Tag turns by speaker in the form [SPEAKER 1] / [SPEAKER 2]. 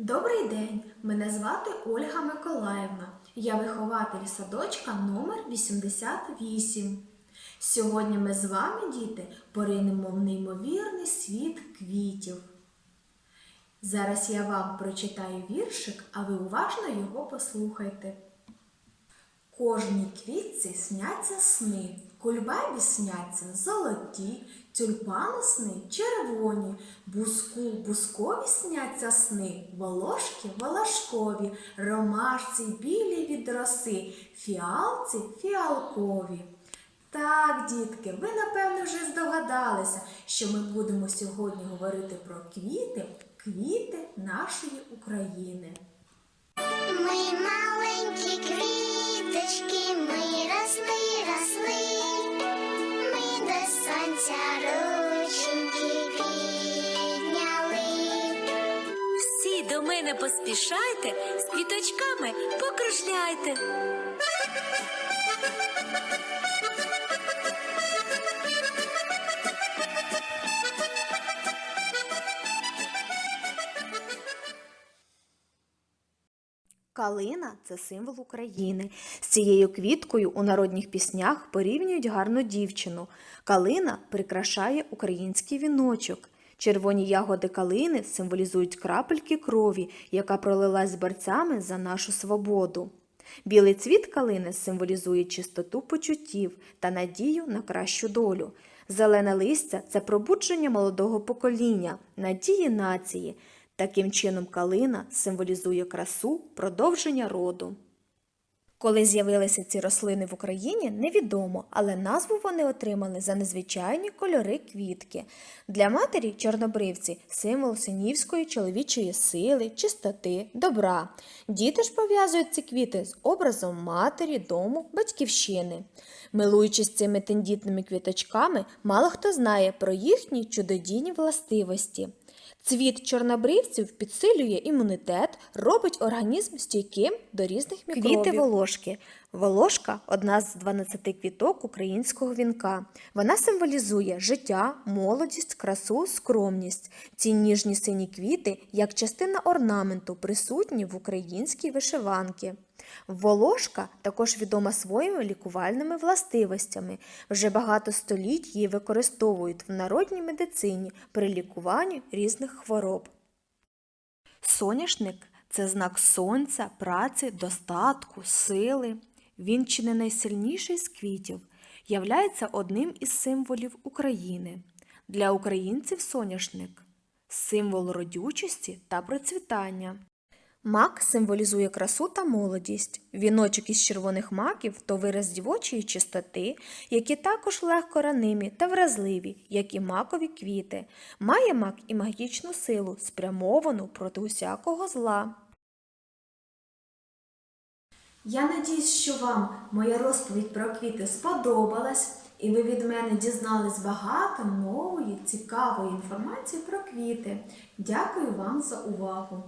[SPEAKER 1] Добрий день! Мене звати Ольга Миколаївна. Я вихователь садочка номер 88. Сьогодні ми з вами, діти, поринемо в неймовірний світ квітів. Зараз я вам прочитаю віршик, а ви уважно його послухайте. Кожній квітці сняться сни, кульбабі сняться золоті, тюльпану сни червоні, буску бускові сняться сни, волошки волошкові, ромашці білі від роси, фіалці фіалкові. Так, дітки, ви напевно вже здогадалися, що ми будемо сьогодні говорити про квіти, квіти нашої України.
[SPEAKER 2] До мене поспішайте, з квіточками покружляйте.
[SPEAKER 3] Калина це символ України. З цією квіткою у народних піснях порівнюють гарну дівчину. Калина прикрашає український віночок. Червоні ягоди калини символізують крапельки крові, яка пролилась борцями за нашу свободу. Білий цвіт калини символізує чистоту почуттів та надію на кращу долю. Зелене листя це пробудження молодого покоління, надії нації. Таким чином, калина символізує красу продовження роду. Коли з'явилися ці рослини в Україні, невідомо, але назву вони отримали за незвичайні кольори квітки. Для матері чорнобривці символ синівської чоловічої сили, чистоти, добра. Діти ж пов'язують ці квіти з образом матері, дому, батьківщини. Милуючись цими тендітними квіточками, мало хто знає про їхні чудодійні властивості. Цвіт чорнобривців підсилює імунітет, робить організм стійким до різних мікробів. Квіти волошки. Волошка одна з 12 квіток українського вінка. Вона символізує життя, молодість, красу, скромність. Ці ніжні сині квіти як частина орнаменту присутні в українській вишиванці. Волошка також відома своїми лікувальними властивостями. Вже багато століть її використовують в народній медицині при лікуванні різних хвороб. Соняшник це знак сонця, праці, достатку, сили. Він чи не найсильніший з квітів, являється одним із символів України. Для українців соняшник символ родючості та процвітання. Мак символізує красу та молодість. Віночок із червоних маків то вираз дівочої чистоти, які також легко ранимі та вразливі, як і макові квіти. Має мак і магічну силу, спрямовану проти усякого зла.
[SPEAKER 1] Я надіюсь, що вам моя розповідь про квіти сподобалась, і ви від мене дізнались багато нової, цікавої інформації про квіти. Дякую вам за увагу!